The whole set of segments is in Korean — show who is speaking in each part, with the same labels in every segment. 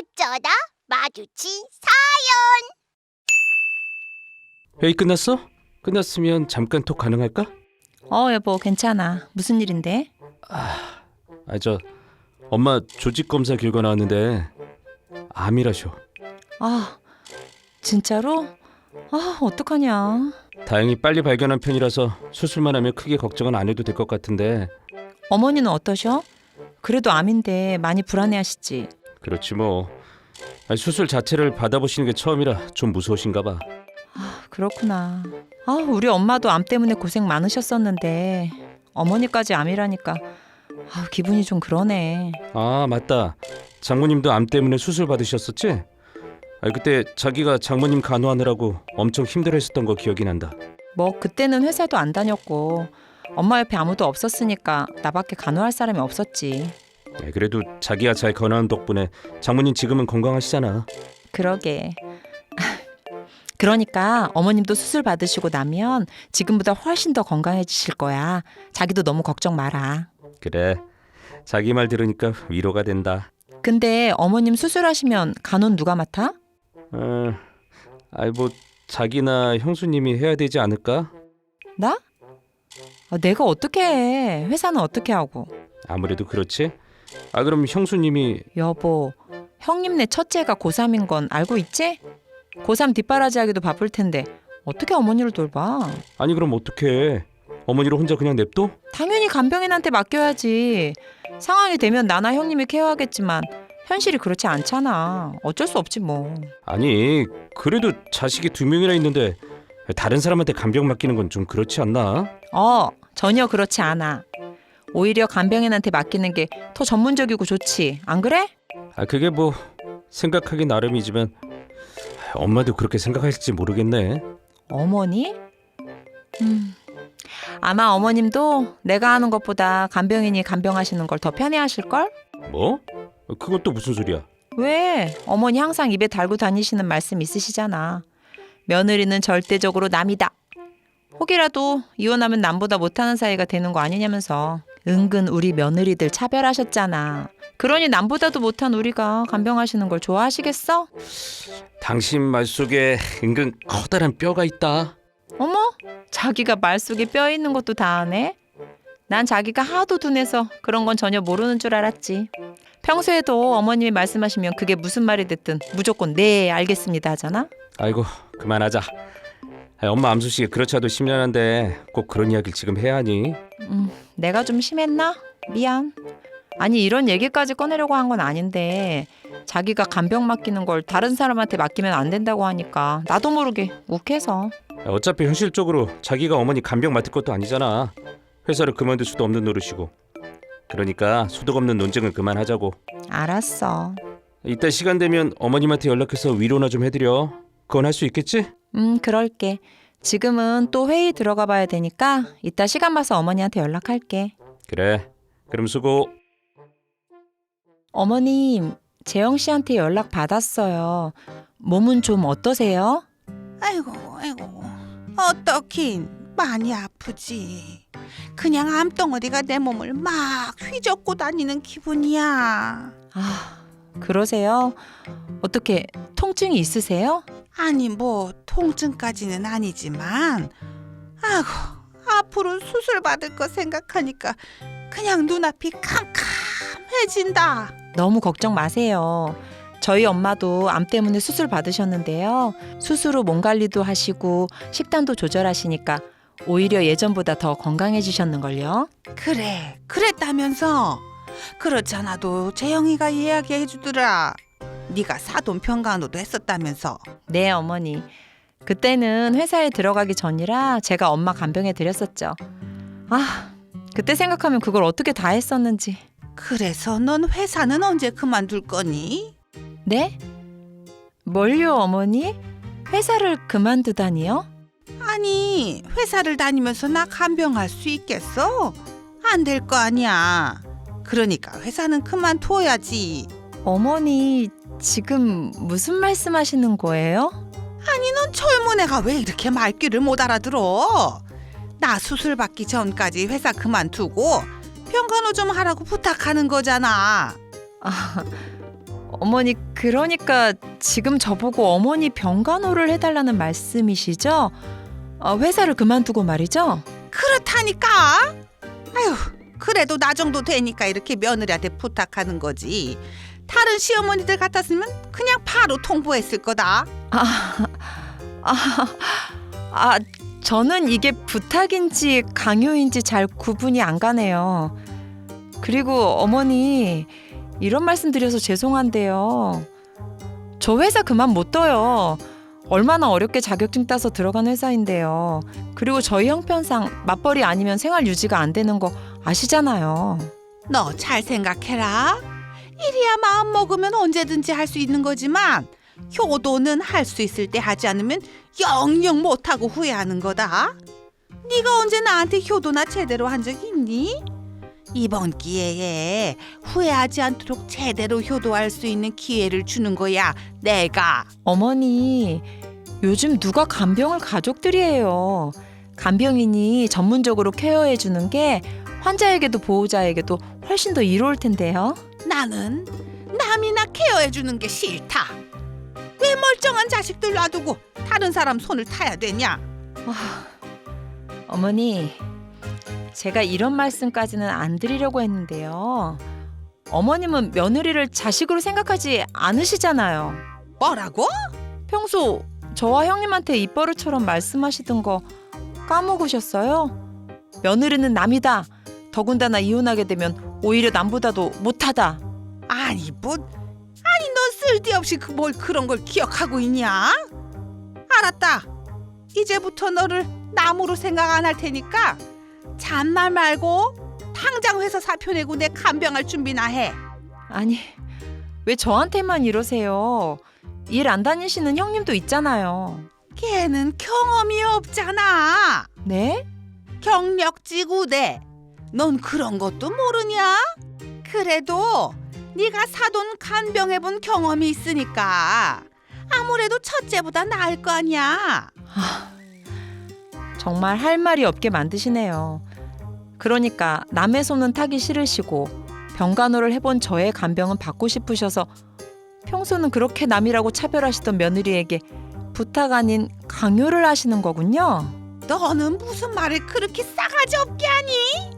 Speaker 1: 어쩌다 마주친
Speaker 2: 회의 끝났어? 끝났으면 잠깐 톡 가능할까?
Speaker 3: 어 여보 괜찮아. 무슨 일인데?
Speaker 2: 아 저 엄마 조직 검사 결과 나왔는데 암이라셔.
Speaker 3: 아 진짜로? 아 어떡하냐.
Speaker 2: 다행히 빨리 발견한 편이라서 수술만 하면 크게 걱정은 안 해도 될 것 같은데
Speaker 3: 어머니는 어떠셔? 그래도 암인데 많이 불안해하시지.
Speaker 2: 그렇지 뭐 아니, 수술 자체를 받아보시는 게 처음이라 좀 무서우신가 봐.
Speaker 3: 아 그렇구나. 아 우리 엄마도 암 때문에 고생 많으셨었는데 어머니까지 암이라니까 아 기분이 좀 그러네.
Speaker 2: 아 맞다 장모님도 암 때문에 수술 받으셨었지? 아 그때 자기가 장모님 간호하느라고 엄청 힘들어했었던 거 기억이 난다.
Speaker 3: 뭐 그때는 회사도 안 다녔고 엄마 옆에 아무도 없었으니까 나밖에 간호할 사람이 없었지.
Speaker 2: 네, 그래도 자기가 잘 건하는 덕분에 장모님 지금은 건강하시잖아.
Speaker 3: 그러게. 그러니까 어머님도 수술 받으시고 나면 지금보다 훨씬 더 건강해지실 거야. 자기도 너무 걱정 마라.
Speaker 2: 그래 자기 말 들으니까 위로가 된다.
Speaker 3: 근데 어머님 수술하시면 간호는 누가 맡아?
Speaker 2: 어, 아이 뭐 자기나 형수님이 해야 되지 않을까?
Speaker 3: 나? 아, 내가 어떻게 해? 회사는 어떻게 하고?
Speaker 2: 아무래도 그렇지. 아 그럼 형수님이
Speaker 3: 여보, 형님네 첫째가 고3인 건 알고 있지? 고3 뒷바라지 하기도 바쁠 텐데 어떻게 어머니를 돌봐?
Speaker 2: 아니 그럼 어떻게 어머니를 혼자 그냥 냅둬?
Speaker 3: 당연히 간병인한테 맡겨야지. 상황이 되면 나나 형님이 케어하겠지만 현실이 그렇지 않잖아. 어쩔 수 없지 뭐.
Speaker 2: 아니 그래도 자식이 두 명이나 있는데 다른 사람한테 간병 맡기는 건 좀 그렇지 않나?
Speaker 3: 어, 전혀 그렇지 않아. 오히려 간병인한테 맡기는 게 더 전문적이고 좋지. 안 그래?
Speaker 2: 아 그게 뭐 생각하기 나름이지만 엄마도 그렇게 생각할지 모르겠네.
Speaker 3: 어머니? 음. 아마 어머님도 내가 하는 것보다 간병인이 간병하시는 걸 더 편해하실 걸?
Speaker 2: 뭐? 그것도 무슨 소리야?
Speaker 3: 왜? 어머니 항상 입에 달고 다니시는 말씀 있으시잖아. 며느리는 절대적으로 남이다. 혹이라도 이혼하면 남보다 못하는 사이가 되는 거 아니냐면서 은근 우리 며느리들 차별하셨잖아. 그러니 남보다도 못한 우리가 간병하시는 걸 좋아하시겠어?
Speaker 2: 당신 말 속에 은근 커다란 뼈가 있다.
Speaker 3: 어머, 자기가 말 속에 뼈 있는 것도 다 아네. 난 자기가 하도 둔해서 그런 건 전혀 모르는 줄 알았지. 평소에도 어머님이 말씀하시면 그게 무슨 말이 됐든 무조건 네 알겠습니다 하잖아.
Speaker 2: 아이고 그만하자. 아, 엄마 암수씨 그렇지 않아도 심란한데 꼭 그런 이야기를 지금 해야 하니?
Speaker 3: 음, 내가 좀 심했나? 미안. 아니 이런 얘기까지 꺼내려고 한 건 아닌데 자기가 간병 맡기는 걸 다른 사람한테 맡기면 안 된다고 하니까 나도 모르게 욱해서
Speaker 2: 아, 어차피 현실적으로 자기가 어머니 간병 맡을 것도 아니잖아. 회사를 그만둘 수도 없는 노릇이고. 그러니까 소득 없는 논쟁은 그만하자고.
Speaker 3: 알았어.
Speaker 2: 이따 시간 되면 어머님한테 연락해서 위로나 좀 해드려. 그건 할 수 있겠지?
Speaker 3: 음 그럴게. 지금은 또 회의 들어가 봐야 되니까 이따 시간 봐서 어머니한테 연락할게.
Speaker 2: 그래. 그럼 수고.
Speaker 3: 어머님, 재영 씨한테 연락 받았어요. 몸은 좀 어떠세요?
Speaker 4: 아이고 아이고 어떡긴 많이 아프지 그냥 암덩어리가 내 몸을 막 휘젓고 다니는 기분이야
Speaker 3: 아, 그러세요? 어떻게 통증이 있으세요?
Speaker 4: 아니 뭐 통증까지는 아니지만 아이고 앞으로 수술 받을 거 생각하니까 그냥 눈앞이 캄캄해진다
Speaker 3: 너무 걱정 마세요. 저희 엄마도 암 때문에 수술 받으셨는데요. 수술 후 몸 관리도 하시고 식단도 조절하시니까 오히려 예전보다 더 건강해지셨는걸요.
Speaker 4: 그래 그랬다면서 그렇잖아도 재영이가 이야기해 주더라 네가 사돈 평간호도 했었다면서
Speaker 3: 네, 어머니. 그때는 회사에 들어가기 전이라 제가 엄마 간병해 드렸었죠. 아, 그때 생각하면 그걸 어떻게 다 했었는지.
Speaker 4: 그래서 넌 회사는 언제 그만둘 거니?
Speaker 3: 네? 뭘요, 어머니? 회사를 그만두다니요?
Speaker 4: 아니 회사를 다니면서 나 간병할 수 있겠어? 안 될 거 아니야. 그러니까 회사는 그만 둬야지.
Speaker 3: 어머니, 지금 무슨 말씀 하시는 거예요?
Speaker 4: 아니 넌 젊은 애가 왜 이렇게 말귀를 못 알아들어? 나 수술 받기 전까지 회사 그만두고 평간호 좀 하라고 부탁하는 거잖아.
Speaker 3: 아, 어머니 그러니까 지금 저보고 어머니 병간호를 해달라는 말씀이시죠? 어, 회사를 그만두고 말이죠?
Speaker 4: 그렇다니까. 아휴, 그래도 나 정도 되니까 이렇게 며느리한테 부탁하는 거지. 다른 시어머니들 같았으면 그냥 바로 통보했을 거다.
Speaker 3: 아, 아, 아, 저는 이게 부탁인지 강요인지 잘 구분이 안 가네요. 그리고 어머니 이런 말씀 드려서 죄송한데요. 저 회사 그만 못 둬요. 얼마나 어렵게 자격증 따서 들어간 회사인데요. 그리고 저희 형편상 맞벌이 아니면 생활 유지가 안 되는 거 아시잖아요.
Speaker 4: 너 잘 생각해라. 이리야 마음 먹으면 언제든지 할 수 있는 거지만 효도는 할 수 있을 때 하지 않으면 영영 못하고 후회하는 거다. 네가 언제 나한테 효도나 제대로 한 적 있니? 이번 기회에 후회하지 않도록 제대로 효도할 수 있는 기회를 주는 거야. 내가.
Speaker 3: 어머니, 요즘 누가 간병을 가족들이 에요. 간병인이 전문적으로 케어해 주는 게 환자에게도 보호자에게도 훨씬 더 이로울 텐데요.
Speaker 4: 나는 남이나 케어해 주는 게 싫다. 왜 멀쩡한 자식들 놔두고 다른 사람 손을 타야 되냐?
Speaker 3: 어머니, 제가 이런 말씀까지는 안 드리려고 했는데요. 어머님은 며느리를 자식으로 생각하지 않으시잖아요.
Speaker 4: 뭐라고?
Speaker 3: 평소 저와 형님한테 입버릇처럼 말씀하시던 거 까먹으셨어요? 며느리는 남이다. 더군다나 이혼하게 되면 오히려 남보다도 못하다.
Speaker 4: 아니 뭐 아니 넌 쓸데없이 그 뭘 그런 걸 기억하고 있냐? 알았다. 이제부터 너를 남으로 생각 안 할 테니까 잔말 말고 당장 회사 사표 내고 내 간병할 준비나 해.
Speaker 3: 아니, 왜 저한테만 이러세요? 일 안 다니시는 형님도 있잖아요.
Speaker 4: 걔는 경험이 없잖아.
Speaker 3: 네?
Speaker 4: 경력지구대. 넌 그런 것도 모르냐? 그래도 네가 사돈 간병해본 경험이 있으니까 아무래도 첫째보다 나을 거 아니야.
Speaker 3: 정말 할 말이 없게 만드시네요. 그러니까 남의 손은 타기 싫으시고 병간호를 해본 저의 간병은 받고 싶으셔서 평소는 그렇게 남이라고 차별하시던 며느리에게 부탁 아닌 강요를 하시는 거군요.
Speaker 4: 너는 무슨 말을 그렇게 싸가지 없게 하니?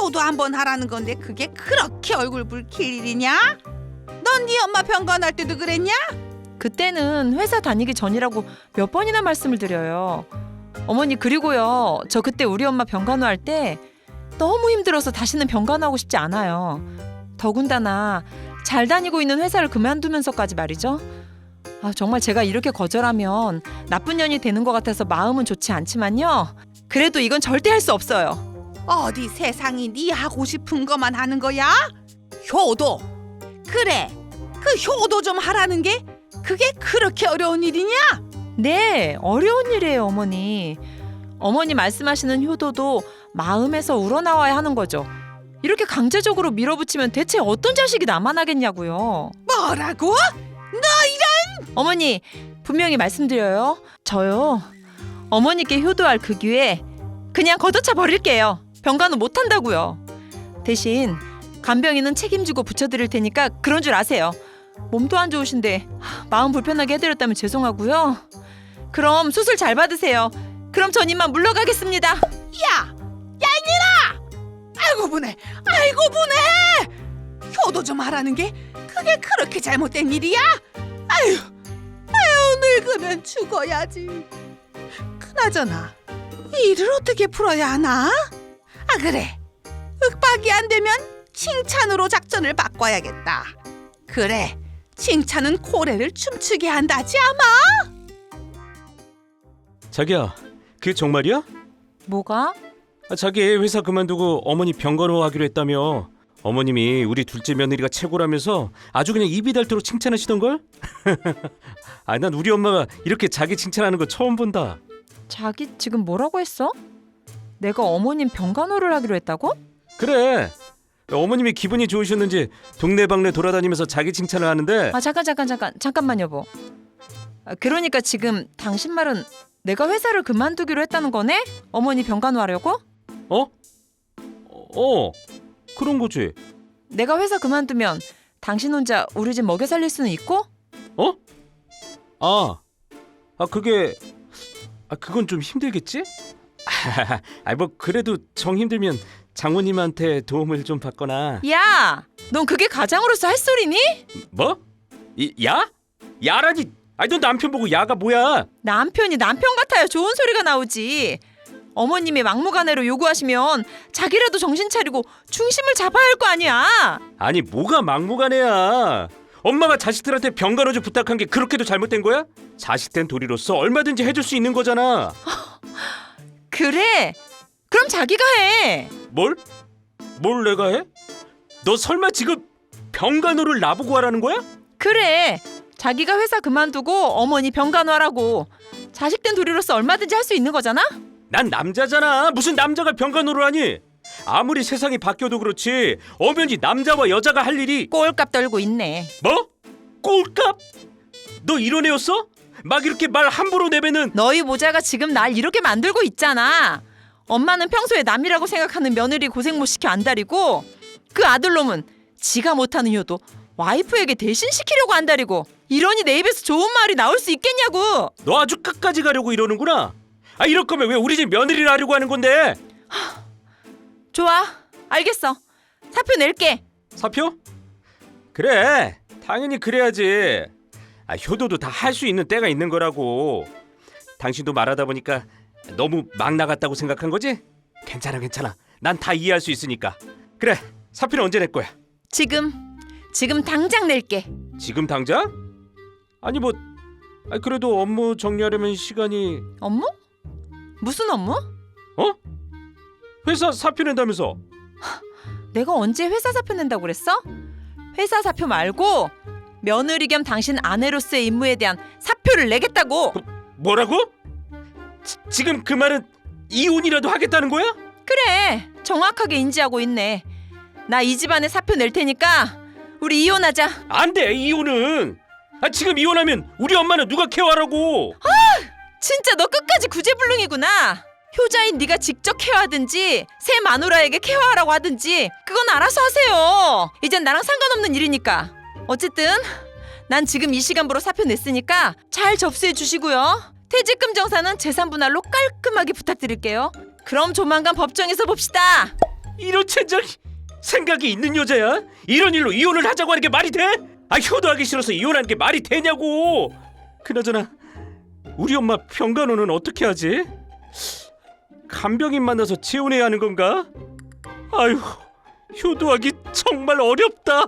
Speaker 4: 효도 한번 하라는 건데 그게 그렇게 얼굴 붉힐 일이냐? 넌 네 엄마 병간할 때도 그랬냐?
Speaker 3: 그때는 회사 다니기 전이라고 몇 번이나 말씀을 드려요. 어머니 그리고요. 저 그때 우리 엄마 병간호 할 때 너무 힘들어서 다시는 병간호하고 싶지 않아요. 더군다나 잘 다니고 있는 회사를 그만두면서까지 말이죠. 아, 정말 제가 이렇게 거절하면 나쁜 년이 되는 것 같아서 마음은 좋지 않지만요. 그래도 이건 절대 할 수 없어요.
Speaker 4: 어디 세상이 네 하고 싶은 것만 하는 거야? 효도. 그래. 그 효도 좀 하라는 게 그게 그렇게 어려운 일이냐?
Speaker 3: 네, 어려운 일이에요, 어머니. 어머니 말씀하시는 효도도 마음에서 우러나와야 하는 거죠. 이렇게 강제적으로 밀어붙이면 대체 어떤 자식이 남아나겠냐고요.
Speaker 4: 뭐라고?
Speaker 3: 어머니, 분명히 말씀드려요. 저요. 어머니께 효도할 그 기회 그냥 걷어차 버릴게요. 병간호 못 한다고요. 대신 간병인은 책임지고 붙여드릴 테니까 그런 줄 아세요. 몸도 안 좋으신데 하, 마음 불편하게 해드렸다면 죄송하고요. 그럼 수술 잘 받으세요. 그럼 전 이만 물러가겠습니다.
Speaker 4: 야! 야 이년아! 아이고 보네. 아이고 보네. 효도 좀 하라는 게 그게 그렇게 잘못된 일이야? 아유. 아유 늙으면 죽어야지. 그나저나 이 일을 어떻게 풀어야 하나? 아 그래. 윽박이 안 되면 칭찬으로 작전을 바꿔야겠다. 그래. 칭찬은 고래를 춤추게 한다지 아마.
Speaker 2: 자기야, 그게 정말이야?
Speaker 3: 뭐가?
Speaker 2: 아, 자기 회사 그만두고 어머니 병간호 하기로 했다며. 어머님이 우리 둘째 며느리가 최고라면서 아주 그냥 입이 닳도록 칭찬하시던 걸? 아, 난 우리 엄마가 이렇게 자기 칭찬하는 거 처음 본다.
Speaker 3: 자기 지금 뭐라고 했어? 내가 어머님 병간호를 하기로 했다고?
Speaker 2: 그래. 어머님이 기분이 좋으셨는지 동네방네 돌아다니면서 자기 칭찬을 하는데
Speaker 3: 아 잠깐 잠깐 잠깐 잠깐만 여보. 아, 그러니까 지금 당신 말은 내가 회사를 그만두기로 했다는 거네? 어머니 병간호 하려고?
Speaker 2: 어? 어, 그런 거지.
Speaker 3: 내가 회사 그만두면 당신 혼자 우리 집 먹여 살릴 수는 있고?
Speaker 2: 어? 아, 아 그게 아 그건 좀 힘들겠지? 아뭐 그래도 정 힘들면 장모님한테 도움을 좀 받거나
Speaker 3: 야, 넌 그게 가장으로서 할 소리니?
Speaker 2: 뭐? 이, 야? 야라니? 아니 너 남편 보고 야가 뭐야?
Speaker 3: 남편이 남편 같아야 좋은 소리가 나오지. 어머님이 막무가내로 요구하시면 자기라도 정신 차리고 중심을 잡아야 할 거 아니야.
Speaker 2: 아니 뭐가 막무가내야? 엄마가 자식들한테 병간호주 부탁한 게 그렇게도 잘못된 거야? 자식 된 도리로서 얼마든지 해줄 수 있는 거잖아.
Speaker 3: 그래. 그럼 자기가 해.
Speaker 2: 뭘? 뭘 내가 해? 너 설마 지금 병간호를 나보고 하라는 거야?
Speaker 3: 그래. 자기가 회사 그만두고 어머니 병간호하라고. 자식된 도리로서 얼마든지 할 수 있는 거잖아.
Speaker 2: 난 남자잖아. 무슨 남자가 병간호를 하니? 아무리 세상이 바뀌어도 그렇지 엄연히 남자와 여자가 할 일이
Speaker 3: 꼴값 떨고 있네.
Speaker 2: 뭐? 꼴값? 너 이런 애였어? 막 이렇게 말 함부로 내뱉는
Speaker 3: 너희 모자가 지금 날 이렇게 만들고 있잖아. 엄마는 평소에 남이라고 생각하는 며느리 고생 못 시켜 안다리고 그 아들놈은 지가 못하는 효도 와이프에게 대신 시키려고 안다리고 이러니 내 입에서 좋은 말이 나올 수 있겠냐고.
Speaker 2: 너 아주 끝까지 가려고 이러는구나. 아 이럴 거면 왜 우리 집 며느리를 하려고 하는 건데?
Speaker 3: 좋아, 알겠어. 사표 낼게.
Speaker 2: 사표? 그래 당연히 그래야지 아, 효도도 다 할 수 있는 때가 있는 거라고 당신도 말하다 보니까 너무 막 나갔다고 생각한 거지? 괜찮아 괜찮아 난 다 이해할 수 있으니까 그래 사표는 언제 낼 거야?
Speaker 3: 지금, 지금 당장 낼게.
Speaker 2: 지금 당장? 아니 뭐 아, 그래도 업무 정리하려면 시간이
Speaker 3: 업무? 무슨 업무?
Speaker 2: 어? 회사 사표 낸다면서
Speaker 3: 내가 언제 회사 사표 낸다고 그랬어? 회사 사표 말고 며느리 겸 당신 아내로서의 임무에 대한 사표를 내겠다고.
Speaker 2: 뭐라고? 지, 지금 그 말은 이혼이라도 하겠다는 거야?
Speaker 3: 그래 정확하게 인지하고 있네. 나 이 집안에 사표 낼 테니까 우리 이혼하자.
Speaker 2: 안 돼 이혼은. 아, 지금 이혼하면 우리 엄마는 누가 케어하라고?
Speaker 3: 진짜 너 끝까지 구제불능이구나. 효자인 네가 직접 케어하든지 새 마누라에게 케어하라고 하든지 그건 알아서 하세요. 이젠 나랑 상관없는 일이니까 어쨌든 난 지금 이 시간부로 사표 냈으니까 잘 접수해 주시고요 퇴직금 정산은 재산 분할로 깔끔하게 부탁드릴게요 그럼 조만간 법정에서 봅시다
Speaker 2: 이런 젠장 생각이 있는 여자야 이런 일로 이혼을 하자고 하는 게 말이 돼? 아 효도하기 싫어서 이혼하는 게 말이 되냐고 그나저나 우리 엄마 병간호는 어떻게 하지? 간병인 만나서 재혼해야 하는 건가? 아휴 효도하기 정말 어렵다